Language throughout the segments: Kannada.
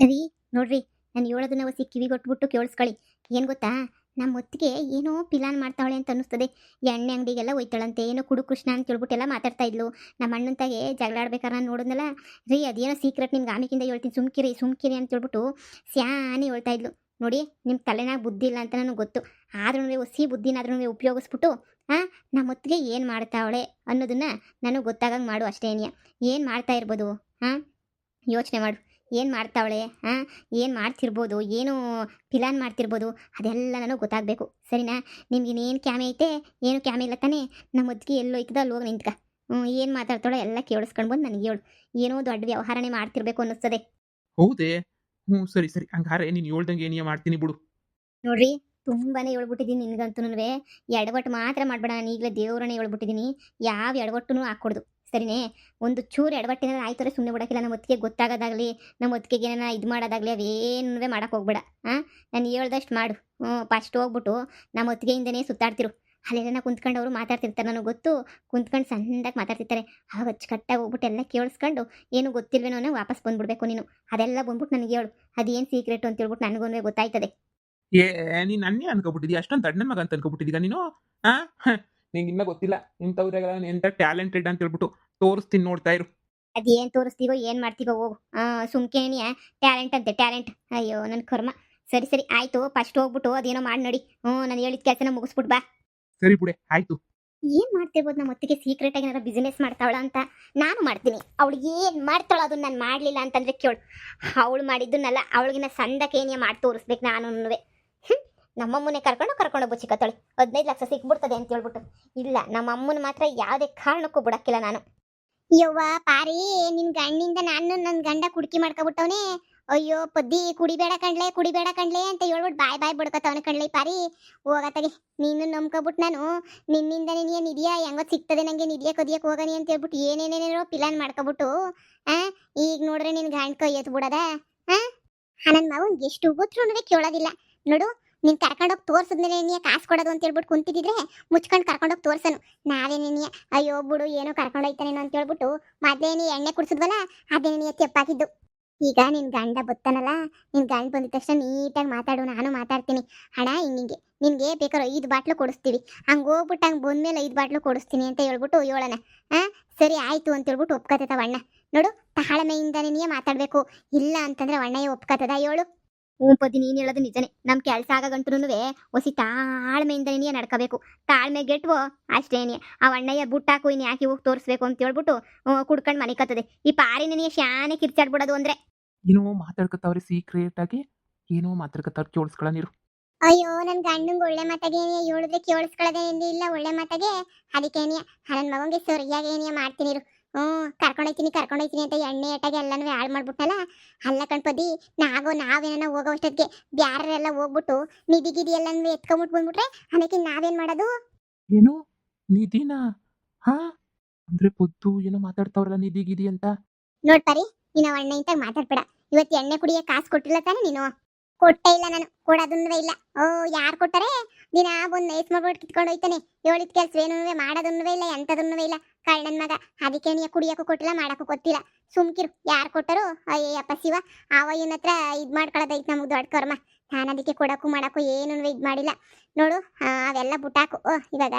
ರೀ, ನೋಡ್ರಿ ನಾನು ಹೇಳೋದನ್ನ ಒಸಿ ಕಿವಿ ಕೊಟ್ಬಿಟ್ಟು ಕೇಳಿಸ್ಕೊಳ್ಳಿ ಏನು ಗೊತ್ತಾ? ನಮ್ಮ ಮೊತ್ತಿಗೆ ಏನೋ ಪಿಲಾನ್ ಮಾಡ್ತಾವಳೆ ಅಂತ ಅನ್ನಿಸ್ತದೆ. ಎಣ್ಣೆ ಅಂಗಡಿಗೆಲ್ಲ ಹೋಯ್ತಾಳಂತೆ, ಏನೋ ಕುಡು ಕೃಷ್ಣ ಅಂತ ಹೇಳ್ಬಿಟ್ಟೆಲ್ಲ ಮಾತಾಡ್ತಾ ಇದ್ಲು. ನಮ್ಮ ಅಣ್ಣನ ತಾಗೆ ಜಗಳ ಆಡ್ಬೇಕಾರೆ ನಾನು ನೋಡಿದ್ನಲ್ಲ ರೀ, ಅದೇನೋ ಸೀಕ್ರೆಟ್ ನಿಮ್ಗೆ ಆಮೇಕಿಂದ ಹೇಳ್ತೀನಿ. ಸುಮ್ಕಿರಿ ಸುಮ್ಕಿರಿ ಅಂತ ಹೇಳ್ಬಿಟ್ಟು ಸ್ಯಾನೆ ಹೇಳ್ತಾ ಇದ್ಲು. ನೋಡಿ ನಿಮ್ಮ ತಲೆನಾಗ ಬುದ್ಧಿ ಇಲ್ಲ ಅಂತ ನನಗೆ ಗೊತ್ತು. ಆದ್ರೂ ಹೊಸಿ ಬುದ್ಧಿನಾದ್ರೂ ಉಪಯೋಗಿಸ್ಬಿಟ್ಟು ಹಾಂ ನಮ್ಮ ಹೊತ್ತಿಗೆ ಏನು ಮಾಡ್ತಾವಳೆ ಅನ್ನೋದನ್ನ ನನಗೆ ಗೊತ್ತಾಗಂಗೆ ಮಾಡು ಅಷ್ಟೇ ಏನು ಮಾಡ್ತಾ ಇರ್ಬೋದು? ಹಾಂ ಯೋಚನೆ ಮಾಡು. ಏನು ಮಾಡ್ತಾವಳೆ? ಹಾಂ ಏನು ಮಾಡ್ತಿರ್ಬೋದು? ಏನು ಪಿಲಾನ್ ಮಾಡ್ತಿರ್ಬೋದು? ಅದೆಲ್ಲ ನನಗೆ ಗೊತ್ತಾಗಬೇಕು. ಸರಿನಾ? ನಿಮ್ಗೆ ಇನ್ನೇನು ಕ್ಯಾಮೆ ಐತೆ? ಏನು ಕ್ಯಾಮೆ ಇಲ್ಲ ತಾನೇ? ನಮ್ಮ ಅಜ್ಜಿಗೆ ಎಲ್ಲೋಯ್ತದ ಅಲ್ಲಿ ಹೋಗಿ ನಿಂತ್ಕ. ಹ್ಞೂ ಏನು ಮಾತಾಡ್ತಾಳೋ ಎಲ್ಲ ಕೇಳಿಸ್ಕೊಂಡು ಬಂದು ನನಗೆ ಹೇಳು. ಏನೋ ದೊಡ್ಡ ವ್ಯವಹಾರನೇ ಮಾಡ್ತಿರ್ಬೇಕು ಅನ್ನಿಸ್ತದೆ. ಹೌದೇ? ಹ್ಞೂ ಸರಿ ಸರಿ. ಹಂಗಾರೆ ನೀನು ಹೇಳ್ದಂಗೆ ಏನಿಯ ಮಾಡ್ತೀನಿ ಬಿಡು. ನೋಡ್ರಿ ತುಂಬಾನೇ ಹೇಳ್ಬಿಟ್ಟಿದ್ದೀನಿ ನಿನ್ಗಂತೂ ಎಡವಟ್ಟು ಮಾತ್ರ ಮಾಡಬೇಡ ನಾನು ಈಗಲೇ ದೇವ್ರನ್ನೇ ಹೇಳ್ಬಿಟ್ಟಿದ್ದೀನಿ. ಯಾವ ಎಡವಟ್ಟೂ ಹಾಕ್ಕೊಡ್ದು. ಸರಿನೇ? ಒಂದು ಚೂರು ಎಡವಟ್ಟಿನ ಆಯ್ತಾರೆ ಸುಮ್ಮನೆ ಬಿಡೋಕ್ಕಿಲ್ಲ. ನಮ್ಮ ಒತ್ತಿಗೆ ಗೊತ್ತಾಗೋದಾಗಲಿ, ನಮ್ಮ ಒತ್ತಿಗೆ ಏನಾರ ಇದು ಮಾಡೋದಾಗಲಿ ಅವೇನೂ ಮಾಡಕ್ಕೆ ಹೋಗ್ಬೇಡ. ಹಾಂ ನಾನು ಹೇಳ್ದಷ್ಟು ಮಾಡು. ಹ್ಞೂ ಫಸ್ಟ್ ಹೋಗ್ಬಿಟ್ಟು ನಮ್ಮ ಒತ್ತಿಗೆಯಿಂದನೇ ಸುತ್ತಾಡ್ತಿರು. ಅಲ್ಲೆಲ್ಲ ಕುಂತ್ಕೊಂಡು ಅವರು ಮಾತಾಡ್ತಿರ್ತಾರೆ ನನಗೆ ಗೊತ್ತು. ಕುಂತ್ಕೊಂಡು ಸಣ್ಣದಾಗಿ ಮಾತಾಡ್ತಿರ್ತಾರೆ. ಆವಾಗ ಅಚ್ಚುಕಟ್ಟಾಗಿ ಹೋಗ್ಬಿಟ್ಟು ಎಲ್ಲ ಕೇಳಿಸ್ಕೊಂಡು ಏನು ಗೊತ್ತಿಲ್ವೇನೋ ವಾಪಸ್ ಬಂದ್ಬಿಡ್ಬೇಕು ನೀನು. ಅದೆಲ್ಲ ಬಂದ್ಬಿಟ್ಟು ನನಗೆ ಹೇಳು. ಅದೇನು ಸೀಕ್ರೆಟ್ ಅಂತ ಹೇಳ್ಬಿಟ್ಟು ನನಗೂ ಗೊತ್ತಾಯ್ತದೆ. ಏ ನೀನು ನನ್ನೇ ಅನ್ಕೊಬಿಟ್ಟಿದ್ಯಾ? ಅಷ್ಟೊಂದು ದಡ್ಡನ ಮಗ ಅಂತ ನೀನು? ಹಾಂ, ನಿಂಗೆ ಇನ್ನೂ ಗೊತ್ತಿಲ್ಲ. ಎಂಥ ಟ್ಯಾಲೆಂಟೆಡ್ ಅಂತ ಹೇಳ್ಬಿಟ್ಟು. ತೋರಿಸ್ತೀನಿ ನೋಡ್ತಾ ಇರು ಅದೇನು ತೋರಿಸ್ತೀವೋ ಏನು ಮಾಡ್ತೀವೋ ಹೋಗು. ಸುಮ್ಕೇನಿಯ ಟ್ಯಾಲೆಂಟ್ ಅಂತೆ ಟ್ಯಾಲೆಂಟ್ ಅಯ್ಯೋ ನನ್ನ ಕರ್ಮ. ಸರಿ ಸರಿ ಆಯ್ತು ಫಸ್ಟ್ ಹೋಗ್ಬಿಟ್ಟು ಅದೇನೋ ಮಾಡಿ ನೋಡಿ. ಹ್ಞೂ ನಾನು ಹೇಳಿದ ಕೆಲಸನ ಮುಗಿಸ್ಬಿಟ್ ಬಾ. ಸರಿ ಬಿಡಿ ಆಯ್ತು. ಏನು ಮಾಡ್ತಿರ್ಬೋದು ನಮ್ಮ ಒತ್ತಿಗೆ ಸೀಕ್ರೆಟ್ ಆಗಿ ಏನಾರ ಬಿಸ್ನೆಸ್ ಮಾಡ್ತಾವಳ ಅಂತ? ನಾನು ಮಾಡ್ತೀನಿ. ಅವಳು ಏನು ಮಾಡ್ತಾಳ ಅದನ್ನ ನಾನು ಮಾಡಲಿಲ್ಲ ಅಂತಂದ್ರೆ ಕೇಳು. ಅವಳು ಮಾಡಿದ್ದನ್ನೆಲ್ಲ ಅವಳಿಗಿನ ಸಂದಕೇನಿಯ ಏನೇ ಮಾಡಿ ತೋರಿಸ್ಬೇಕು ನಾನು ನಮ್ಮಮ್ಮನೇ ಕರ್ಕೊಂಡು ಕರ್ಕೊಂಡು ಬಚ್ಚಿಕತ್ತಾಳೆ. ಹದಿನೈದು ಲಕ್ಷ ಸಿಕ್ಬಿಡ್ತದೆ ಅಂತ ಹೇಳ್ಬಿಟ್ಟು. ಇಲ್ಲ ನಮ್ಮ ಅಮ್ಮನ ಮಾತ್ರ ಯಾವುದೇ ಕಾರಣಕ್ಕೂ ಬಿಡಕ್ಕಿಲ್ಲ ನಾನು. ಯವ್ವ, ಪಾರಿ, ನಿನ್ ಗಂಡಿಂದ ನಾನು ನನ್ನ ಗಂಡ ಕುಡ್ಕಿ ಮಾಡ್ಕೊಬಿಟ್ಟವನೆ. ಅಯ್ಯೋ, ಪದ್ದಿ, ಕುಡಿಬೇಡ ಕಣ್ಲೆ ಕುಡಿಬೇಡ ಕಣ್ಲೆ ಅಂತ ಹೇಳ್ಬಿಟ್ಟು ಬಾಯ್ ಬಾಯ್ ಬಿಡ್ಕೊತವನ ಕಣ್ಲೆ ಪಾರಿ. ಹೋಗತ್ತಾಗೆ ನೀನು ನಂಬ್ಕೊಬಿಟ್ಟು ನಾನು. ನಿನ್ನಿಂದ ನಿನಗೆ ನಿಧಿಯ ಹೆಂಗೋ ಸಿಗ್ತದೆ ನನಗೆ ನಿಧಿಯ ಕದಿಯಕ್ಕೆ ಹೋಗನಿ ಅಂತ ಹೇಳ್ಬಿಟ್ಟು ಏನೇನೇನೇನೋ ಪ್ಲಾನ್ ಮಾಡ್ಕೊಬಿಟ್ಟು, ಆ? ಈಗ ನೋಡ್ರೆ ನಿನ್ ಗಂಡ್ ಕೈ ಎತ್ತು ಬಿಡದ ಆ ನನ್ನ ಮಾವು ಎಷ್ಟು ಗೊತ್ತರೂ ಕೇಳೋದಿಲ್ಲ. ನೋಡು ನೀನ್ ಕರ್ಕೊಂಡೋಗಿ ತೋರ್ಸಿದ್ಮೇಲೆ ನೀ ಕಾಸು ಕೊಡೋದು ಅಂತ ಹೇಳ್ಬಿಟ್ಟು ಕುಂತಿದ್ರೆ ಮುಚ್ಕೊಂಡು ಕರ್ಕೊಂಡೋಗಿ ತೋರ್ಸನು. ನಾವೇನೇನಿಯ ಅಯ್ಯೋ ಬಿಡು ಏನೋ ಕರ್ಕೊಂಡೋಗ್ತಾನೇನೋ ಅಂತ ಹೇಳ್ಬಿಟ್ಟು ನೀ ಎಣ್ಣೆ ಕುಡಿಸಿದ್ವಲ್ಲ, ಅದೇ ನೀ ತೆಪ್ಪಾಕಿದ್ದು ಈಗ ನಿನ್ ಗಂಡ ಬತ್ತಾನಲ್ಲ, ನಿನ್ ಗಂಡ ಬಂದ ತಕ್ಷಣ ನೀಟಾಗಿ ಮಾತಾಡು, ನಾನು ಮಾತಾಡ್ತೀನಿ. ಹಣ ಹಿಂಗಿಂಗೆ. ನಿನ್ಗೆ ಬೇಕಾದ್ರೆ ಐದು ಬಾಟ್ಲು ಕೊಡಿಸ್ತೀವಿ. ಹಂಗೆ ಹೋಗ್ಬಿಟ್ಟು ಹಂಗೆ ಬಂದ್ಮೇಲೆ ಐದು ಬಾಟ್ಲು ಕೊಡಿಸ್ತೀನಿ ಅಂತ ಹೇಳ್ಬಿಟ್ಟು ಹೇಳೋಣ. ಹಾಂ ಸರಿ ಆಯ್ತು ಅಂತ ಹೇಳ್ಬಿಟ್ಟು ಒಪ್ಕತದ ಅಣ್ಣ. ನೋಡು, ತಾಳ್ಮೆಯಿಂದನೇ ಮಾತಾಡಬೇಕು. ಇಲ್ಲ ಅಂತಂದ್ರೆ ಅಣ್ಣಯ್ಯ ಒಪ್ಕತದ, ಹೇಳು. ಹ್ಞೂ ಪದಿ ನೀನು ಹೇಳೋದು ನಿಜನೇ. ನಮ್ಮ ಕೆಲಸ ಆಗಗಂಟ್ರು ಒಸಿ ತಾಳ್ಮೆಯಿಂದ ನೀನೇ ನಡ್ಕೋಬೇಕು. ತಾಳ್ಮೆ ಗೆಟ್ವೋ ಅಷ್ಟೇನೆ ಆ ಅಣ್ಣಯ್ಯ ಬುಟ್ಟಾಕು ಇನ್ನು ಯಾಕೆ ಹೋಗಿ ತೋರಿಸ್ಬೇಕು ಅಂತ ಹೇಳ್ಬಿಟ್ಟು ಕುಡ್ಕೊಂಡು ಮನೆ ಕತ್ತದೆ. ಈ ಪಾರಿ ನೀ ಶಾನೆ ಕಿರ್ಚಾಡ್ಬಿಡೋದು ಅಂದ್ರೆ. ಏನೋ ಮಾತಾಡ್ಕತ್ತವ್ರೆ ಸೀಕ್ರೆಟ್ ಆಗಿ. ಏನೋ ಮಾತಾಡ್ಕತ್ತವ್ರು ಕೇಳಿಸ್ಕೊಳ್ಳ ನೀರು. ಅಯ್ಯೋ ನನ್ನ ಗಂಡಂಗೆ ಒಳ್ಳೆ ಮಾತಾಗೆ ಹೇಳಿದ್ರೆ ಕೇಳಿಸ್ಕೊಳ್ಳೋದೇ ಇಲ್ಲ ಒಳ್ಳೆ ಮಾತಾಗೆ. ಅದಕ್ಕೇನಿಯ ನನ್ನ ಮಗಂಗೆ ಸರಿಯಾಗಿ ಏನಿಯ ಮಾಡ್ತೀನಿ ಇರು. ಹ್ಞೂ ಕರ್ಕೊಂಡೋಯ್ತೀನಿ ಕರ್ಕೊಂಡೋಯ್ತೀನಿ ಅಂತ ಎಣ್ಣೆ ಏಟಾಗಿ ಎಲ್ಲನೂ ಹಾಳು ಮಾಡ್ಬಿಟ್ಟಲ್ಲ ಅಲ್ಲ ಕಣ್ಪದಿ ನಾಗೋ ನಾವೇನ ಹೋಗೋ ಅಷ್ಟೊತ್ತಿಗೆ ಬ್ಯಾರೆಲ್ಲ ಹೋಗ್ಬಿಟ್ಟು ನಿಧಿ ಗಿದಿ ಎಲ್ಲನೂ ಎತ್ಕೊಂಬಿಟ್ಟು ಬಂದ್ಬಿಟ್ರೆ ಅದಕ್ಕೆ ನಾವೇನ್ ಮಾಡೋದು? ಏನು ನಿಧಿನಾ? ಹಾ? ಅಂದ್ರೆ ಪೊದ್ದು ಏನೋ ಮಾತಾಡ್ತಾವ್ರಲ್ಲ ನಿಧಿ ಗಿದಿ ಅಂತ. ನೋಡ್ಪಾರಿ ನೀನು ಅಣ್ಣ ಇಂತ ಮಾತಾಡ್ಬೇಡ. ಇವತ್ತು ಎಣ್ಣೆ ಕುಡಿಯ ಕಾಸು ಕೊಟ್ಟಿಲ್ಲ ತಾನೆ ನೀನು. ಕೊಟ್ಟೇ ಇಲ್ಲ ನಾನು ಕೊಡೋದನ್ನೂ ಇಲ್ಲ. ಓ ಯಾರು ಕೊಟ್ಟಾರೆ? ದಿನ ಒಂದು ನೈಸ್ ಮಾಡ್ಬಿಟ್ಟು ಕಿತ್ಕೊಂಡು ಹೋಯ್ತಾನೆ. ಹೇಳಿದ ಕೆಲಸ ಏನೂ ಮಾಡೋದನ್ನೂ ಇಲ್ಲ ಎಂಥದನ್ನೂ ಇಲ್ಲ. ಕಳ್ಳನ ಮಗ. ಅದಕ್ಕೆ ನೀ ಕುಡಿಯೋಕ್ಕೂ ಕೊಟ್ಟಿಲ್ಲ, ಮಾಡೋಕ್ಕೂ ಗೊತ್ತಿಲ್ಲ ಸುಮ್ಕಿರು. ಯಾರು ಕೊಟ್ಟರು? ಅಯ್ಯಪ್ಪ ಶಿವ. ಏನತ್ರ ಹತ್ರ ಇದು ಮಾಡ್ಕೊಳ್ಳೋದೈತೆ ನಮಗೆ ದೊಡ್ಡ ಕರ್ಮ. ನಾನು ಅದಕ್ಕೆ ಕೊಡೋಕ್ಕೂ ಮಾಡೋಕ್ಕೂ ಏನೂ ಇದು ಮಾಡಿಲ್ಲ. ನೋಡು ಅವೆಲ್ಲ ಬುಟ್ಟಾಕು. ಓ ಇವಾಗ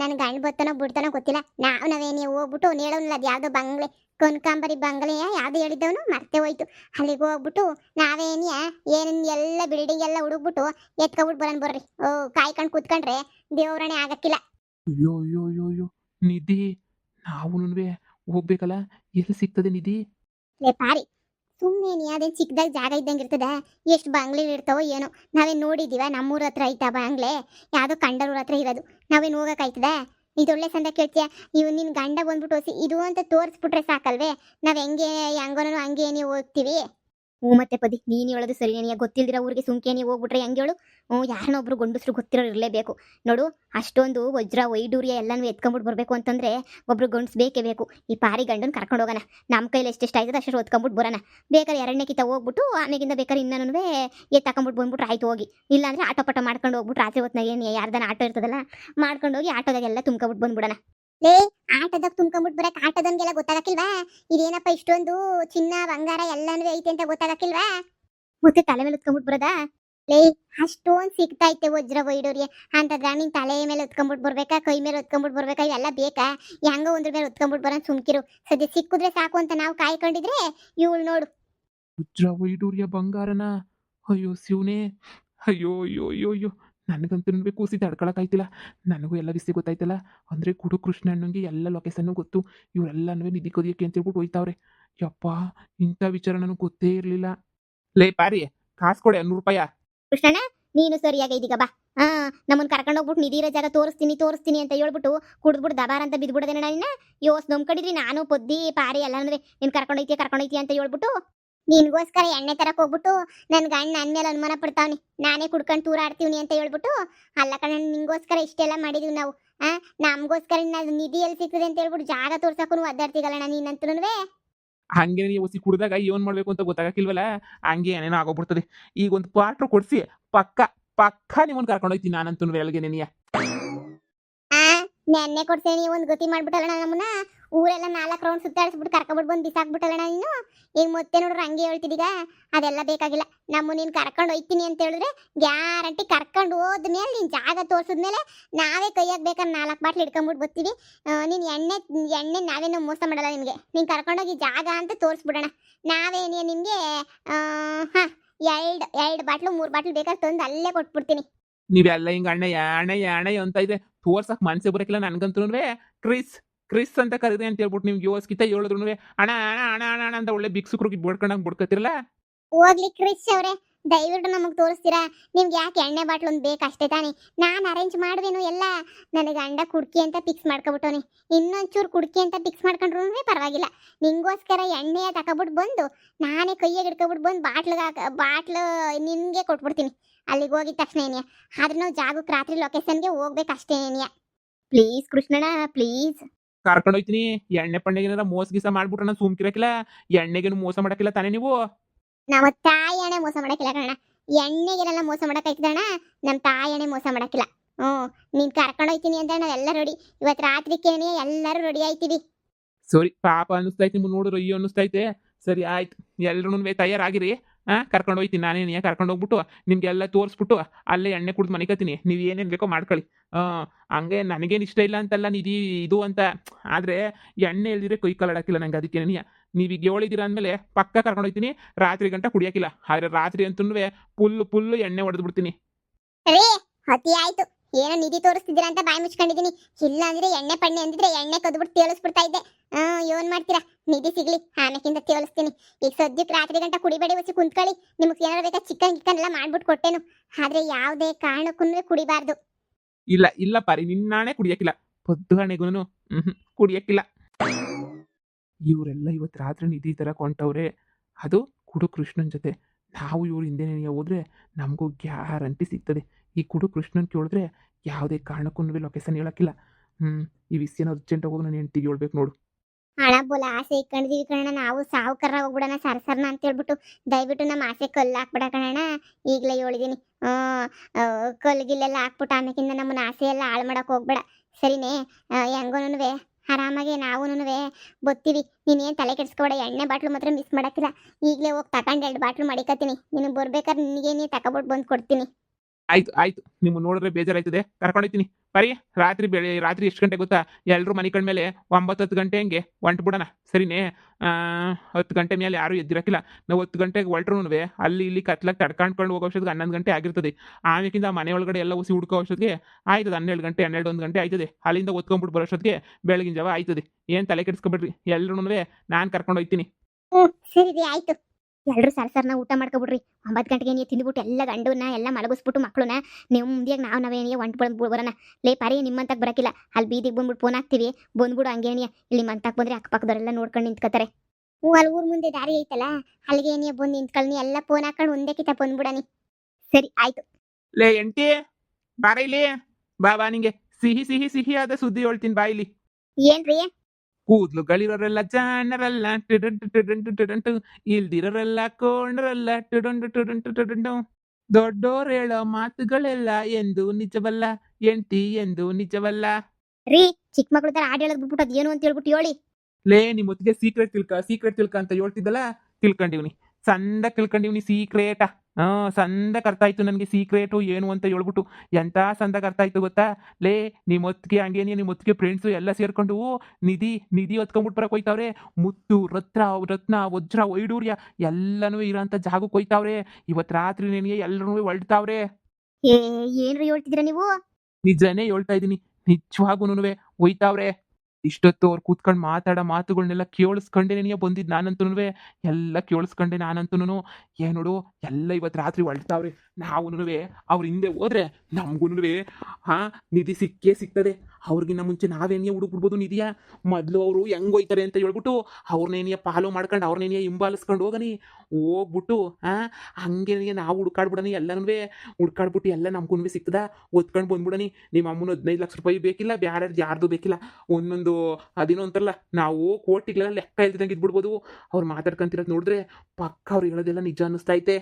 ನನ್ನ ಗಂಡು ಬತ್ತನೋ ಬಿಡ್ತಾನೋ ಗೊತ್ತಿಲ್ಲ. ನಾವು ನಾವೇನೇ ಹೋಗ್ಬಿಟ್ಟು ಹೇಳೋನಿಲ್ಲ ಅದು ಯಾವುದೋ ಬಂಗ್ಲೆ ಕನಕಾಂಬರಿ ಬಂಗ್ಲೆಯ ಯಾವುದು ಹೇಳಿದ್ದವನು ಮರ್ತೆ ಹೋಯ್ತು. ಅಲ್ಲಿಗೆ ಹೋಗ್ಬಿಟ್ಟು ನಾವೇನಿಯ ಏನೇನು ಎಲ್ಲ ಬಿಲ್ಡಿಂಗ್ ಎಲ್ಲ ಹುಡುಕ್ಬಿಟ್ಟು ಎತ್ಕೊಬಿಟ್ಟು ಬರೋಣ ಬರ್ರಿ. ಓ ಕಾಯ್ಕೊಂಡು ಕೂತ್ಕೊಂಡ್ರೆ ದೇವರಣೆ ಆಗಕ್ಕಿಲ್ಲ. ಅಯ್ಯೋ ಅಯ್ಯೋ ಅಯ್ಯೋ ಅಯ್ಯೋ ನಿಧಿ ನಾವು ಹೋಗ್ಬೇಕಲ್ಲ? ಎಲ್ಲಿ ಸಿಗ್ತದೆ ನಿಧಿ? ಲೇ ಪಾರಿ ಸುಮ್ಮನೆ ಅದೇನು ಚಿಕ್ಕದಾಗ ಜಾಗ ಇದ್ದಂಗೆ ಇರ್ತದ? ಎಷ್ಟು ಬಂಗ್ಲೆ ಇರ್ತಾವೋ ಏನೋ. ನಾವೇನು ನೋಡಿದ್ದೀವ ನಮ್ಮೂರ ಹತ್ರ ಐತಾ ಬಂಗ್ಲೆ. ಯಾವುದೋ ಕಂಡರೂರ ಹತ್ರ ಇರೋದು. ನಾವೇನು ಹೋಗೋಕ್ಕಾಯ್ತದೆ ಇದೊಳ್ಳೆ ಸಂದ ಕೇಳ್ತೀಯ? ಇವ್ ನಿನ್ನ ಗಂಡ ಬಂದ್ಬಿಟ್ಟು ಇದು ಅಂತ ತೋರಿಸ್ಬಿಟ್ರೆ ಸಾಕಲ್ವೇ? ನಾವು ಹೆಂಗೆ ಹೆಂಗೋನೋ ಹಂಗೆ ನೀವು ಹೋಗ್ತೀವಿ. ಹ್ಞೂ ಮತ್ತೆ ಪದಿ, ನೀನು ಹೇಳೋದು ಸರಿ ನನಗೆ ಗೊತ್ತಿಲ್ದಿರ ಊರಿಗೆ ಸುಂಕೆ ನೀವು ಹೋಗ್ಬಿಟ್ರೆ ಹೆಂಗೆ ಹೇಳು? ಹ್ಞೂ, ಯಾರನ್ನೋ ಒಬ್ರು ಗಂಡಸ್ರು ಗೊತ್ತಿರೋ ಇರಲೇಬೇಕು. ನೋಡು, ಅಷ್ಟೊಂದು ವಜ್ರ, ವೈಡೂರ್ಯ ಎಲ್ಲನೂ ಎತ್ಕೊಂಬಿಟ್ಟು ಬರಬೇಕು ಅಂತಂದರೆ ಒಬ್ರು ಗಂಡ್ಸ್ ಬೇಕೇ ಬೇಕು. ಈ ಪಾರಿ ಗಂಡನ ಕರ್ಕೊಂಡು ಹೋಗೋಣ. ನಮ್ಮ ಕೈಲಿ ಎಷ್ಟೆಷ್ಟು ಆಯ್ತದೆ ಅಷ್ಟು ಹೊತ್ಕೊಂಬಿಟ್ಟು ಬರೋಣ. ಬೇಕಾದ್ರೆ ಎರಡನೇ ಕಿತ್ತ ಹೋಗ್ಬಿಟ್ಟು ಆಮೇಗಿಂದ ಬೇಕಾದ್ರೆ ಇನ್ನೂ ಎತ್ತಕೊಂಬಿಟ್ಟು ಬಂದ್ಬಿಟ್ರೆ ಆಯ್ತು ಹೋಗಿ. ಇಲ್ಲಾಂದರೆ ಆಟೋ ಪಟ ಮಾಡ್ಕೊಂಡು ಹೋಗ್ಬಿಟ್ಟು ರಾತ್ರಿ ಹೊತ್ನಾಗ ಏನು ಯಾರ್ದಾನ ಆಟೋ ಇರ್ತದಲ್ಲ, ಮಾಡ್ಕೊಂಡು ಹೋಗಿ ಆಟೋದಾಗೆಲ್ಲ ತುಂಬ್ಕೊಬಿಟ್ಟು ಬಂದ್ಬಿಡೋಣ. ಲೇ, ಆಟದಾಗ ತುಂಬ್ಕೊಂಡ್ಬಿಟ್ಟು ಬರಕ್ ಆಟದಂಗೆಲ್ಲ ಗೊತ್ತಾಗಕ್ಕಿಲ್ವಾ? ಇದೇನಪ್ಪ ಇಷ್ಟೊಂದು ಚಿನ್ನ, ಬಂಗಾರ ಎಲ್ಲಾನು ಐತೆ ಅಂತ ಗೊತ್ತಾಗಕ್ಕಿಲ್ವಾ? ಮತ್ತೆ ತಲೆ ಮೇಲೆ ಉತ್ಕೊಂಡ್ಬಿಟ್ಟು ಬರೋದಾ? ಲೇ, ಅಷ್ಟೊಂದ್ ಸಿಗ್ತೈತೆ ವಜ್ರ ವೈಡೋರಿ ಅಂತ ನಿನ್ ತಲೆ ಮೇಲೆ ಹೊತ್ಕೊಂಡ್ಬಿಟ್ಟು ಬರ್ಬೇಕಾ, ಕೈ ಮೇಲೆ ಹೊತ್ಕೊಂಡ್ಬಿಟ್ಟು ಬರ್ಬೇಕಾ, ಇವೆಲ್ಲ ಬೇಕಾ? ಹೆಂಗೋ ಒಂದ್ರ ಮೇಲೆ ಹೊತ್ಕೊಂಡ್ಬಿಟ್ಟು ಬರೋನ್ ಸುಮ್ಕಿರು. ಸದ್ಯ ಸಿಕ್ಕಿದ್ರೆ ಸಾಕು ಅಂತ ನಾವು ಕಾಯ್ಕೊಂಡಿದ್ರೆ, ಇವಳು ನೋಡು. ವಜ್ರ ವೈಡೂರ್ಯ ಬಂಗಾರನ? ಅಯ್ಯೋ, ಶಿವನೇ. ಅಯ್ಯೋ ಅಯ್ಯೋ ಅಯ್ಯೋ ಅಯ್ಯೋ. ನನಗಂತೂ ಕೂಸಿ ತಡ್ಕೊಳಕ್ಕಾಯ್ತಿಲ್ಲ ನನಗೂ ಎಲ್ಲ ವಿಷಯ ಗೊತ್ತಾಯ್ತಲ್ಲ. ಅಂದರೆ ಕುಡು ಕೃಷ್ಣ ಅಣ್ಣಂಗೆ ಎಲ್ಲ ಲೊಕೇಶನ್ನು ಗೊತ್ತು. ಇವರೆಲ್ಲನೂ ನಿಧಿ ಅಂತ ಹೇಳ್ಬಿಟ್ಟು ಹೋಯ್ತಾವ್ರೆ. ಯಪ್ಪ, ಇಂಥ ವಿಚಾರ ನನಗೆ ಗೊತ್ತೇ ಇರಲಿಲ್ಲ. ಲೇ ಪಾರಿ ಕಾಸು ಕೊಡೆ ನೂರು ರೂಪಾಯ. ಕೃಷ್ಣಣ್ಣ ನೀನು ಸರಿಯಾಗಿ ಇದೀಗ ಬಾ. ಹಾ ನಮ್ಮನ್ನ ಕರ್ಕೊಂಡು ಹೋಗ್ಬಿಟ್ಟು ನಿಧಿರ ಜಾಗ ತೋರಿಸ್ತೀನಿ ತೋರಿಸ್ತೀನಿ ಅಂತ ಹೇಳ್ಬಿಟ್ಟು ಕುಡಿದ್ಬಿಟ್ಟು ದಬಾರ ಅಂತ ಬಿದ್ಬಿಡದೇನ ನಿನ್ನ? ಯೋಸ್ ನಂಬ್ಕೊಂಡಿದ್ರಿ. ನಾನು ಪೊದ್ದಿ, ಪಾರಿ ಎಲ್ಲ ಅಂದ್ರೆ ನೀನು ಕರ್ಕೊಂಡೋಯ್ತಿ ಕರ್ಕೊಂಡೋಯ್ತಿ ಅಂತ ಹೇಳ್ಬಿಟ್ಟು ನಿನ್ಗೋಸ್ಕರ ಎಣ್ಣೆ ತರಕ್ ಹೋಗ್ಬಿಟ್ಟು ನನ್ ಗಂಡ್ ನನ್ ಮೇಲೆ ಅನುಮಾನ ಪಡ್ತಾವ್ನಿ. ನಾನೇ ಕುಡ್ಕೊಂಡು ತೂರಾಡ್ತೀವ್ನಿ ಅಂತ ಹೇಳ್ಬಿಟ್ಟು ಅಲ್ಲ ಕಣ ನಿಂಗೋಸ್ಕರ ಇಷ್ಟೆಲ್ಲ ಮಾಡಿದ್ವಿ ನಾವು. ಆ ನಮ್ಗೋಸ್ಕರ ನಿಧಿ ಎಲ್ಲಿ ಸಿಗ್ತದೆ ಅಂತ ಹೇಳ್ಬಿಟ್ಟು ಜಾಗ ತೋರ್ಸಕ್ಕೂ ಒದ್ದಾಡ್ತಿಗಲ್ಲಣ್ಣ ನೀನಂತನೂ ಹಂಗೆ ನೀವು ಒಸಿ ಕುಡ್ದಾಗ ಏನ್ ಮಾಡ್ಬೇಕು ಅಂತ ಗೊತ್ತಾಗಕ್ಕಿಲ್ವಲ್ಲ? ಹಂಗೆ ಏನೇನೋ ಆಗೋಗ್ಬಿಡ್ತದೆ. ಈಗ ಒಂದು ಕೊಡ್ಸಿ ಪಕ್ಕ ಪಕ್ಕ ನಿಮ್ಮನ್ನ ಕರ್ಕೊಂಡು ಹೋಗ್ತೀನಿ ನಾನಂತೂ ಅಲ್ಲಿಗೆ ನೆನೆಯ ಆ ನೆನ್ನೆ ಕೊಡ್ಸೇನಿ ಒಂದ್ ಗತಿ ಮಾಡ್ಬಿಟ್ಟಲ್ಲ ನಮ್ಮನ್ನ? ಊರೆಲ್ಲ ನಾಲ್ಕು ರೌಂಡ್ ಸುತ್ತಾಡಿಸ್ಬಿಟ್ಟು ಕರ್ಕೊಂಡ್ಬಿಟ್ಟು ಬಂದು ಬಿಸಾಕ್ಬಿಟ್ಟಲ್ಲ ನೀನು? ಈಗ ಮತ್ತೆ ನೋಡ್ರಿ ಹಂಗೆ ಹೇಳ್ತಿದ್ದೀಗ ಅದೆಲ್ಲ ಬೇಕಾಗಿಲ್ಲ. ನಮ್ಮ ನೀನು ಕರ್ಕೊಂಡು ಹೋಯ್ತೀನಿ ಅಂತ ಹೇಳಿದ್ರೆ ಗ್ಯಾರಂಟಿ ಕರ್ಕೊಂಡು ಹೋದ್ಮೇಲೆ ನೀನು ಜಾಗ ತೋರ್ಸಿದ್ಮೇಲೆ ನಾವೇ ಕೈಯಾಗ ಬೇಕಾದ್ರೆ ನಾಲ್ಕು ಬಾಟ್ಲು ಹಿಡ್ಕೊಂಡ್ಬಿಟ್ಟು ಬರ್ತೀವಿ. ನೀನು ಎಣ್ಣೆ ಎಣ್ಣೆ ನಾವೇನೋ ಮೋಸ ಮಾಡಲ್ಲ ನಿನ್ಗೆ ನೀನ್ ಕರ್ಕೊಂಡೋಗಿ ಜಾಗ ಅಂತ ತೋರಿಸ್ಬಿಡೋಣ. ನಾವೇನೇ ನಿಮಗೆ ಹಾ, ಎರಡು ಎರಡು ಬಾಟ್ಲು, ಮೂರು ಬಾಟ್ಲು ಬೇಕಾದ್ರೆ ತಂದು ಅಲ್ಲೇ ಕೊಟ್ಬಿಡ್ತೀನಿ. ನೀವೆಲ್ಲ ಹಿಂಗ ಅಣ್ಣ ಯಾಣ ಯಾಣ ಅಂತ ಇದೆ ತೋರ್ಸಕ್ ಮನ್ಸಿಗೆ ಬರಕಿಲ್ಲ ನನ್ಗಂತೂ ಕ್ರಿಸ್ ಕ್ರಿಸ್ ಅಂತ ಕರೀರಿ ಅಂತ ಹೇಳ್ಬಿಟ್ಟು ನಿಮ್ಗೆ ಯೋಸ್ಕಿತ ಹೇಳಿದ್ರು ಅಣ್ಣ ಅಣ್ಣ ಅಣ್ಣ ಅಣ ಅಣ ಅಂತ ಒಳ್ಳೆ ಬಿಕ್ಸುಕ್ರಿಗೆ ಬಡ್ಕೊಂಡಂಗ್ ಬಡ್ಕತಿರಲ್ಲ? ಹೋಗ್ಲಿ ಕ್ರಿಸ್ ಅವರೇ, ದಯವಿಟ್ಟು ನಮಗೆ ತೋರಿಸ್ತೀರಾ? ನಿಮ್ಗೆ ಯಾಕೆ ಎಣ್ಣೆ ಬಾಟ್ಲು ಒಂದು ಬೇಕಷ್ಟೇ ತಾನೇ? ನಾನು ಅರೇಂಜ್ ಮಾಡುವೇನು ಎಲ್ಲ ನನಗೆ ಅಂಡ ಕುಡ್ಕಿ ಅಂತ ಫಿಕ್ಸ್ ಮಾಡ್ಕೊಬಿಟ್ಟವನಿ. ಇನ್ನೊಂಚೂರು ಕುಡ್ಕಿ ಅಂತ ಫಿಕ್ಸ್ ಮಾಡ್ಕೊಂಡ್ರು ಪರವಾಗಿಲ್ಲ. ನಿಂಗೋಸ್ಕರ ಎಣ್ಣೆ ತಗೊಬಿಟ್ಟು ಬಂದು, ನಾನೇ ಕೈಯಾಗ ಹಿಡ್ಕೊಬಿಟ್ಟು ಬಂದು ಬಾಟ್ಲಿಗೆ ಹಾಕ, ಬಾಟ್ಲು ನಿನಗೆ ಕೊಟ್ಬಿಡ್ತೀನಿ. ಅಲ್ಲಿಗೆ ಹೋಗಿದ ತಕ್ಷಣ ಏನಿಯ? ಆದ್ರೆ ನಾವು ಜಾಗಕ್ಕೆ ರಾತ್ರಿ ಲೊಕೇಶನ್ಗೆ ಹೋಗ್ಬೇಕಷ್ಟೇ ಏನಿಯ? Please Krishnanna, please. ಕರ್ಕೊಂಡು ಹೋಯ್ತೀನಿ. ಎಣ್ಣೆ ಪಣ್ಣೆಗೆ ಏನಾರ ಮೋಸ ಗೀಸ ಮಾಡ್ಬಿಟ್ರೆ ನಾನು ಸುಮ್ಕಿರಕಿಲ್ಲ ಎಣ್ಣೆಗೇನು ಮೋಸ ಮಾಡಕಿಲ್ಲ ತಾನೇ ನೀವು? ನಮ್ಮ ತಾಯಣೆ ಮೋಸ ಮಾಡಕಿಲ್ಲ ಕಣ ಎಣ್ಣೆಗೆಲ್ಲ ಮೋಸ ಮಾಡಕ್ಕಾಯ್ತದಣ್ಣ ನಮ್ಮ ಎಣ್ಣೆ ಮೋಸ ಮಾಡಕಿಲ್ಲ. ಹ್ಞೂ ನೀನ್ ಕರ್ಕೊಂಡು ಹೋಯ್ತೀನಿ ಅಂತ ನಾವೆಲ್ಲ ರೆಡಿ. ಇವತ್ತು ರಾತ್ರಿಕೇನೆ ಎಲ್ಲರೂ ರೆಡಿ ಆಯ್ತೀವಿ. ಸರಿ ಪಾಪ ಅನ್ನಿಸ್ತೈತಿ ನೋಡಿದ್ರು ಅಯ್ಯೋ ಅನ್ನಿಸ್ತೈತೆ. ಸರಿ ಆಯ್ತು. ಎಲ್ಲರೂ ತಯಾರಾಗಿರಿ. ಹಾಂ ಕರ್ಕೊಂಡು ಹೋಯ್ತೀನಿ ನಾನೇನು ಕರ್ಕೊಂಡು ಹೋಗ್ಬಿಟ್ಟು ನಿಮಗೆಲ್ಲ ತೋರಿಸ್ಬಿಟ್ಟು ಅಲ್ಲೇ ಎಣ್ಣೆ ಕುಡಿದು ಮನಿಕತ್ತೀನಿ. ನೀವು ಏನೇನು ಬೇಕೋ ಮಾಡ್ಕೊಳ್ಳಿ. ಹಂಗೆ ನನಗೇನು ಇಷ್ಟ ಇಲ್ಲ ಅಂತಲ್ಲ ನಿಧಿ ಇದು ಅಂತ. ಆದರೆ ಎಣ್ಣೆ ಇಲ್ದಿದ್ರೆ ಕೈ ಕಾಲಾಡಕ್ಕಿಲ್ಲ ನಂಗೆ ಅದಕ್ಕೆ ನೀ ನೀವೀಗ ಹೇಳಿದ್ದೀರ ಅಂದಮೇಲೆ ಪಕ್ಕ ಕರ್ಕೊಂಡು ಹೋಗ್ತೀನಿ ರಾತ್ರಿ ಗಂಟ ಕುಡಿಯೋಕ್ಕಿಲ್ಲ ಆದರೆ ರಾತ್ರಿ ಅಂತೂ ಫುಲ್ ಫುಲ್ಲು ಎಣ್ಣೆ ಹೊಡೆದು ಏನೋ ನಿಧಿ ತೋರಿಸ್ತಿದ್ದೀರಾ ಅಂತ ಬಾಯಿ ಮುಚ್ಕೊಂಡಿದ್ದೀನಿ. ಇಲ್ಲ ಅಂದ್ರೆ ಎಣ್ಣೆ ಪಣ್ಣೆ ಅಂದಿದ್ರೆ ಎಣ್ಣೆ ಕದ್ಬಿಟ್ಟು ತೇಳಿಸ್ಬಿಡ್ತಾ ಇದ್ದೆ. ಹ್ಮ್ ಏನ್ ಮಾಡ್ತೀರಾ? ನಿಧಿ ಸಿಗ್ಲಿ, ಆಮೇಕಿಂದ ತೇಳಿಸ್ತೀನಿ. ಈಗ ಸದ್ಯಕ್ಕೆ ರಾತ್ರಿ ಗಂಟ ಕುಡಿಬೇಡಿ ಹೊಸಿ ಕುಂತ್ಕೊಳ್ಳಿ. ನಿಮ್ಗೆ ಏನಾರ ಬೇಕಾ ಚಿಕನ್ ಗಿಕನ್ ಎಲ್ಲ ಮಾಡ್ಬಿಟ್ಟು ಕೊಟ್ಟೇನು. ಆದ್ರೆ ಯಾವುದೇ ಕಾರಣಕ್ಕೂ ಕುಡಿಬಾರ್ದು. ಇಲ್ಲ ಇಲ್ಲ ಪರಿ ನಿನ್ನಾಣೆ ಕುಡಿಯಕ್ಕಿಲ್ಲ. ಪದ್ದು ಹಣೆಗೂ ಹ್ಮ್, ಕುಡಿಯಕ್ಕಿಲ್ಲ. ಇವರೆಲ್ಲ ಇವತ್ತು ರಾತ್ರಿ ನಿಧಿ ತರ ಕೊಂಟವ್ರೆ. ಅದು ಕುಡು ಕೃಷ್ಣನ್ ಜೊತೆ. ನಾವು ಇವ್ರ ಹಿಂದೆ ಹೋದರೆ ನಮಗೂ ಗ್ಯಾರಂಟಿ ಸಿಗ್ತದೆ. ಈ ಕುಡು ಕೃಷ್ಣನ್ ಕೇಳಿದ್ರೆ ಯಾವುದೇ ಕಾರಣಕ್ಕೂ ಲೊಕೇಶನ್ ಹೇಳಕ್ಕಿಲ್ಲ. ಹ್ಞೂ ಈ ವಿಷಯನ ಅರ್ಜೆಂಟ್ ಹೋಗಿ ನಾನು ಹೆಂಡ್ತಿಗೆ ಹೇಳ್ಬೇಕು ನೋಡು. ಹಣ ಬೋಲ ಆಸೆ ಇಟ್ಕೊಂಡಿದೀವಿ ಕಣ ನಾವು ಸಾವುಕಾರ ಹೋಗ್ಬಿಡೋಣ ಸರ್ಸರ್ನ ಅಂತ ಹೇಳ್ಬಿಟ್ಟು ದಯವಿಟ್ಟು ನಮ್ಮ ಆಸೆ ಕಲ್ಲು ಹಾಕ್ಬಿಡ ಕಣಣ್ಣ. ಈಗಲೇ ಹೇಳಿದೀನಿ. ಕಲ್ಗಿಲ್ಲೆಲ್ಲ ಹಾಕ್ಬಿಟ್ಟು ಆಮೇಕಿಂದ ನಮ್ಮನ್ನ ಆಸೆ ಎಲ್ಲ ಹಾಳು ಮಾಡೋಕೆ ಹೋಗ್ಬೇಡ. ಸರಿನೇ? ಹೆಂಗೋನುವೆ ಆರಾಮಾಗಿ ನಾವೂನುವೆ ಬತ್ತೀವಿ. ನೀನೇನು ತಲೆ ಕೆಡಿಸ್ಕೊಬೇಡ, ಎಣ್ಣೆ ಬಾಟ್ಲು ಮಾತ್ರ ಮಿಸ್ ಮಾಡಕ್ಕಿಲ್ಲ ಈಗಲೇ ಹೋಗಿ ತಗೊಂಡು ಎರಡು ಬಾಟ್ಲು ಮಡಿಕತ್ತೀನಿ. ನಿನಗೆ ಬರ್ಬೇಕಾದ್ರೆ ನಿನಗೇನೇ ತಗೊಬಿಟ್ಟು ಬಂದು ಕೊಡ್ತೀನಿ. ಆಯ್ತು ಆಯ್ತು. ನಿಮ್ಮ ನೋಡಿದ್ರೆ ಬೇಜಾರಾಯ್ತದೆ. ಕರ್ಕೊಂಡೋಯ್ತೀನಿ ಬರೀ ರಾತ್ರಿ ಬೆಳೆ, ರಾತ್ರಿ ಎಷ್ಟು ಗಂಟೆ ಗೊತ್ತಾ? ಎಲ್ಲರೂ ಮನೆ ಕಂಡ್ಮೇಲೆ ಒಂಬತ್ತು ಹತ್ತು ಗಂಟೆ ಹಂಗೆ ಹೊಂಟು ಬಿಡೋಣ ಸರಿನೇ ಹತ್ತು ಗಂಟೆ ಮೇಲೆ ಯಾರೂ ಎದ್ದಿರಕ್ಕಿಲ್ಲ. ನಾವು ಹತ್ತು ಗಂಟೆಗೆ ಹೊಲ್ಟ್ರು ಅಲ್ಲಿ ಇಲ್ಲಿ ಕತ್ಲಾಗ ತಡ್ಕೊಂಡ್ಕೊಂಡು ಹೋಗೋ ಅಷ್ಟೊತ್ತಿಗೆ ಹನ್ನೊಂದು ಗಂಟೆ ಆಗಿರ್ತದೆ. ಆಮೇಕಿಂದ ಮನೆ ಒಳಗಡೆ ಎಲ್ಲ ಉಸಿ ಹುಡ್ಕೋ ಅಷ್ಟೊತ್ತಿಗೆ ಆಯ್ತದೆ. ಹನ್ನೆರಡು ಗಂಟೆ, ಹನ್ನೆರಡು ಒಂದು ಗಂಟೆ ಆಯ್ತದೆ. ಅಲ್ಲಿಂದ ಒತ್ಕೊಂಡ್ಬಿಟ್ಟು ಬರೋಷ್ಟೊತ್ತಿಗೆ ಬೆಳಗಿನ ಜಾವ ಆಯ್ತದೆ. ಏನು ತಲೆ ಕೆಡಿಸ್ಕೊಬೇಡ್ರಿ. ಎಲ್ಲರೂ ನಾನು ಕರ್ಕೊಂಡು ಹೋಗ್ತೀನಿ. ಸರಿ ಆಯ್ತು. ಎಲ್ಲರೂ ಸರ್ಸರ್ನ ಊಟ ಮಾಡ್ಕೊಬಿಡ್ರಿ. ಒಂಬತ್ತು ಗಂಟೆಗೆ ನೀವು ತಿಂದ್ಬಿಟ್ಟು ಎಲ್ಲ ಗಂಡನ್ನ ಎಲ್ಲ ಮಲಗಿಸ್ಬಿಟ್ಟು ಮಕ್ಕಳನ್ನ ನೀವು ಮುಂದಿಯಾಗ ನಾವು ನಾವೇನಿಯ ಒಂಟು ಬಂದು ಬರೋಣ. ಲೇ ಪರಿ ನಿಮ್ಮಂತಕ್ಕೆ ಬರಕಿಲ್ಲ. ಅಲ್ಲಿ ಬೀದಿಗೆ ಬಂದ್ಬಿಟ್ಟು ಫೋನ್ ಹಾಕ್ತೀವಿ. ಬಂದ್ಬಿಡು ಹಂಗೇನಿಯ ಇಲ್ಲಿ ನಿಮ್ಮಂತಕ್ಕೆ ಬಂದ್ರೆ ಅಕ್ಕಪಕ್ಕದವರೆಲ್ಲ ನೋಡ್ಕೊಂಡು ನಿಂತ್ಕೋತಾರೆ. ಹ್ಞೂ ಅಲ್ಲಿ ಊರು ಮುಂದೆ ದಾರಿ ಐತಲ್ಲ? ಅಲ್ಲಿಗೆ ಏನಿಯ ಬಂದು ನಿಂತ್ಕೊಳ್ಳಿ ಎಲ್ಲ ಫೋನ್ ಹಾಕೊಂಡು ಒಂದೇ ಕಿತ ಬಂದ್ಬಿಡನಿ ಸರಿ ಆಯ್ತು. ಲೇ ಎಂಟಿ ಬಾರ ಇಲ್ಲಿ. ಬಾ ಬಾ ನಿಂಗೆ. ಸಿಹಿ ಸಿಹಿ ಆದ ಸುದ್ದಿ ಹೇಳ್ತೀನಿ ಬಾ ಇಲ್ಲಿ. ಏನ್ರಿ? ಕೂದ್ಲುಗಳಿರೋರೆಲ್ಲ ಜಾಣರಲ್ಲ ಟಿಡಂಟು ಟಿಡಂಟು ಟಿಡಂಟು ಇಲ್ದಿರೋರೆಲ್ಲ ಕೋಣರಲ್ಲ ಟಿಡಂಟು ಟಿಡಂಟು ಟಿಡಂಟು. ದೊಡ್ಡೋರ್ ಹೇಳೋ ಮಾತುಗಳೆಲ್ಲ ಎಂದು ನಿಜವಲ್ಲ ಎಂಟಿ ಎಂದು ನಿಜವಲ್ಲ. ರೀ ಚಿಕ್ಕ ಮಕ್ಳ ತರ ಆಡಿ ಹೇಳೋದ್ ಬಿಟ್ಬಿಟ್ಟು ಅದೇನು ಅಂತ ಹೇಳ್ಬಿಟ್ಟು ಹೇಳಿ. ಲೇ ನಿಮ್ಮ ಹೊತ್ತಿಗೆ ಸೀಕ್ರೆಟ್ ತಿಳ್ಕ ಸೀಕ್ರೆಟ್ ತಿಳ್ಕ ಅಂತ ಹೇಳ್ತಿದ್ದಲ್ಲ ತಿಳ್ಕೊಂಡಿವ್ನಿ. ಸಂದ ತಿಳ್ಕೊಂಡಿವ್ನಿ ಸೀಕ್ರೇಟ ಹಾ ಸಂದ ಅರ್ಥ ಆಯ್ತು ನನಗೆ ಸೀಕ್ರೇಟು ಏನು ಅಂತ ಹೇಳ್ಬಿಟ್ಟು ಎಂತ ಸಂದ ಅರ್ಥ ಆಯ್ತು ಗೊತ್ತಾ? ಲೇ ನಿಮ್ಮ ಹೊತ್ತಿಗೆ ಹಂಗೇನೆ ನಿಮ್ಮ ಹೊತ್ತಿಗೆ ಫ್ರೆಂಡ್ಸು ಎಲ್ಲ ಸೇರ್ಕೊಂಡು ನಿಧಿ ನಿಧಿ ಹೊತ್ಕೊಂಡ್ಬಿಟ್ಟು ಬರಕ್ ಹೋಯ್ತಾವ್ರೆ. ಮುತ್ತು ರತ್ನ ರತ್ನ ವಜ್ರ ವೈಡೂರ್ಯ ಎಲ್ಲನೂ ಇರೋಂಥ ಜಾಗಕ್ಕೆ ಕೊಯ್ತಾವ್ರೆ ಇವತ್ತು ರಾತ್ರಿ ನಿನಗೆ ಎಲ್ಲರೂ ಹೊಳ್ತಾವ್ರೆ ಏನ್ರಿ ಹೇಳ್ತಿದ್ದೀರಾ ನೀವು? ನಿಜನೇ ಹೇಳ್ತಾ ಇದ್ದೀನಿ. ನಿಜವಾಗೂನುವೆ ಒಯ್ತಾವ್ರೆ ಇಷ್ಟೊತ್ತು ಅವ್ರು ಕೂತ್ಕೊಂಡು ಮಾತಾಡೋ ಮಾತುಗಳನ್ನೆಲ್ಲ ಕೇಳಿಸ್ಕೊಂಡೆ ನಿನಗೆ ಬಂದಿದ್ದು ನಾನಂತೂ ಎಲ್ಲ ಕೇಳಿಸ್ಕೊಂಡೆ ನಾನಂತೂ ಏ ನೋಡು, ಎಲ್ಲ ಇವತ್ತು ರಾತ್ರಿ ಹೊಳ್ತಾವ್ರಿ ನಾವು ಅವ್ರ ಹಿಂದೆ ಹೋದ್ರೆ ನಮಗೂ ಹಾ ನಿಧಿ ಸಿಕ್ಕೇ ಸಿಗ್ತದೆ. ಅವ್ರಿಗಿನ್ನ ಮುಂಚೆ ನಾವೇನೇ ಹುಡುಕ್ಬಿಡ್ಬೋದು ನಿಧಿಯ? ಮೊದಲು ಅವರು ಹೆಂಗ್ ಹೋಯ್ತಾರೆ ಅಂತ ಹೇಳ್ಬಿಟ್ಟು ಅವ್ರನ್ನೇನಿಯ ಫಾಲೋ ಮಾಡ್ಕೊಂಡು ಅವ್ರನ್ನೇನಿಯ ಹಿಂಬಾಲಿಸ್ಕೊಂಡು ಹೋಗನಿ. ಹೋಗ್ಬಿಟ್ಟು ಹಾ ಹಂಗೆ ನಾವು ಹುಡ್ಕಾಡ್ಬಿಡನಿ ಎಲ್ಲನೂ ಹುಡ್ಕಾಡ್ಬಿಟ್ಟು ಎಲ್ಲ ನಮ್ಗೂ ಸಿಗ್ತದ ಒತ್ಕೊಂಡು ಬಂದ್ಬಿಡನಿ. ನಿಮ್ಮ ಅಮ್ಮನ ಹದಿನೈದು ಲಕ್ಷ ರೂಪಾಯಿ ಬೇಕಿಲ್ಲ ಬೇರೆ ಯಾರ್ದು ಬೇಕಿಲ್ಲ. ಒಂದೊಂದು ಅದೇನೋ ಅಂತಾರಲ್ಲ ನಾವು ಕೋಟಿಗಳೆಲ್ಲ ಲೆಕ್ಕ ಇಲ್ದಂಗೆ ಇದ್ಬಿಡ್ಬೋದು. ಅವ್ರು ಮಾತಾಡ್ಕೊಂತಿರೋದು ನೋಡಿದ್ರೆ ಪಕ್ಕ ಅವ್ರು ಹೇಳೋದೆಲ್ಲ ನಿಜ ಅನ್ನಿಸ್ತೈತೆ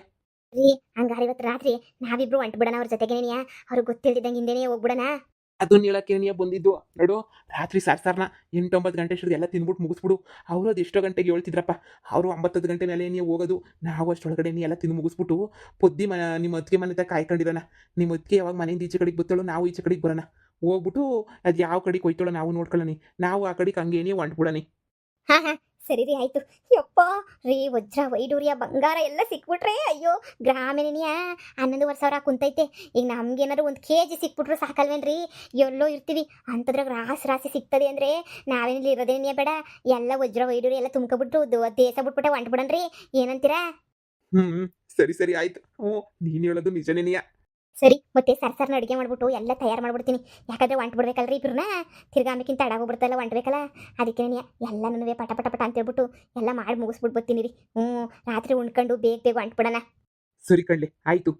ರೀ, ಹಂಗಾರೆ ಇವತ್ತು ರಾತ್ರಿ ನಾವಿಬ್ರು ಅಂಟ್ಬಿಡೋಣ ಬಿಡೋಣ ಅವ್ರ ಜೊತೆಗೆ ಅವ್ರಿಗೆ ಗೊತ್ತಿಲ್ದಿದ್ದಂಗೆ ಹಿಂದೆನೇ ಹೋಗ್ಬಿಡೋಣ? ಅದನ್ನ ಹೇಳಕ್ಕೆ ನೀ ಬಂದಿದ್ದು? ನೋಡು, ರಾತ್ರಿ ಸರ್ಸಾರ್ನ ಎಂಟೊಂಬತ್ತು ಗಂಟೆ ಅಷ್ಟು ಎಲ್ಲ ತಿಂದ್ಬಿಟ್ಟು ಮುಗಿಸ್ಬಿಡು. ಅವರು ಅದು ಎಷ್ಟೋ ಗಂಟೆಗೆ ಹೇಳ್ತಿದ್ರಪ್ಪ. ಅವರು ಒಂಬತ್ತತ್ತು ಗಂಟೆ ಮೇಲೆ ನೀವು ಹೋಗೋದು, ನಾವು ಅಷ್ಟೊಳಗಡೆ ನೀ ಎಲ್ಲ ತಿಂದು ಮುಗಿಸ್ಬಿಟ್ಟು ಪೊದ್ದಿ ಮ, ನಿಮ್ಮ ಅತ್ತಿಗೆ ಮನೆ ತಗ ಕಾಯ್ಕೊಂಡಿರೋಣ. ನಿಮ್ಮ ಅತ್ತಿಗೆ ಯಾವಾಗ ಮನೆಯಿಂದ ಈಚೆ ಕಡೆಗೆ ಬತ್ತಳೋ, ನಾವು ಈಚೆ ಕಡೆಗೆ ಬರೋಣ. ಹೋಗ್ಬಿಟ್ಟು ಅದು ಯಾವ ಕಡೆಗೆ ಹೋಯ್ತಾಳೋ, ನಾವು ನೋಡ್ಕೊಳ್ಳೋಣ. ನಾವು ಆ ಕಡೆಗೆ ಹಂಗೇನೇ ಹೊಂಟ್ಬಿಡೋಣ. ಸರಿ ರೀ, ಆಯ್ತು. ಯಪ್ಪ, ರೀ, ವಜ್ರ, ವೈಡೂರ್ಯ, ಬಂಗಾರ ಎಲ್ಲ ಸಿಕ್ಬಿಟ್ರೆ, ಅಯ್ಯೋ ಗ್ರಾಮೀಣಿಯ ಹನ್ನೊಂದುವರೆ ಸಾವಿರ ಕುಂತೈತೆ. ಈಗ ನಮ್ಗೇನಾದ್ರು ಒಂದು ಕೆ ಜಿ ಸಿಕ್ಬಿಟ್ರು ಸಾಕಲ್ವೇನ್ರಿ? ಎಲ್ಲೋ ಇರ್ತೀವಿ. ಅಂಥದ್ರಾಗ ರಾಸ್ ರಾಸಿ ಸಿಗ್ತದೆ ಅಂದರೆ ನಾವೇನಿಲ್ಲಿ ಇರೋದೇನೇ ಬೇಡ. ಎಲ್ಲ ವಜ್ರ, ವೈಡೂರ್ಯ ಎಲ್ಲ ತುಂಬ್ಕೊಬಿಟ್ಟು ದೇಶ ಬಿಟ್ಬಿಟ್ಟೆ ಹೊಂಟ್ಬಿಡನ್ರಿ ಏನಂತೀರಾ? ಹ್ಞೂ ಸರಿ ಸರಿ, ಆಯ್ತು. ಹ್ಞೂ ನೀನು ಹೇಳೋದು ನಿಜನೇನಿಯ ಸರಿ, ಮತ್ತೆ ಸರ್ ಸರ್ನ ಅಡುಗೆ ಮಾಡ್ಬಿಟ್ಟು ಎಲ್ಲ ತಯಾರು ಮಾಡ್ಬಿಡ್ತೀನಿ. ಯಾಕಂದ್ರೆ ಒಂಟು ಬಿಡ್ಬೇಕಲ್ರಿ ಇಬ್ರನ್ನ ತಿರ್ಗಾ ಆಮೇಕಿಂತ ತಡಾಗೋಗ್ಬಿಡ್ತಲ್ಲ ಹೊಂಟ್ಬೇಕಲ್ಲ ಅದಕ್ಕೆ ಎಲ್ಲ ನನಗೆ ಪಟ ಪಟ ಪಟ ಅಂತ ಹೇಳ್ಬಿಟ್ಟು ಎಲ್ಲ ಮಾಡಿ ಮುಗಿಸ್ಬಿಟ್ಟು ಬರ್ತೀನಿ ರೀ. ಹ್ಞೂ, ರಾತ್ರಿ ಉಣ್ಕೊಂಡು ಬೇಗ ಬೇಗ ಹೊಂಟ್ಬಿಡೋಣ ಸರಿ ಕಣ್ಲಿ, ಆಯ್ತು.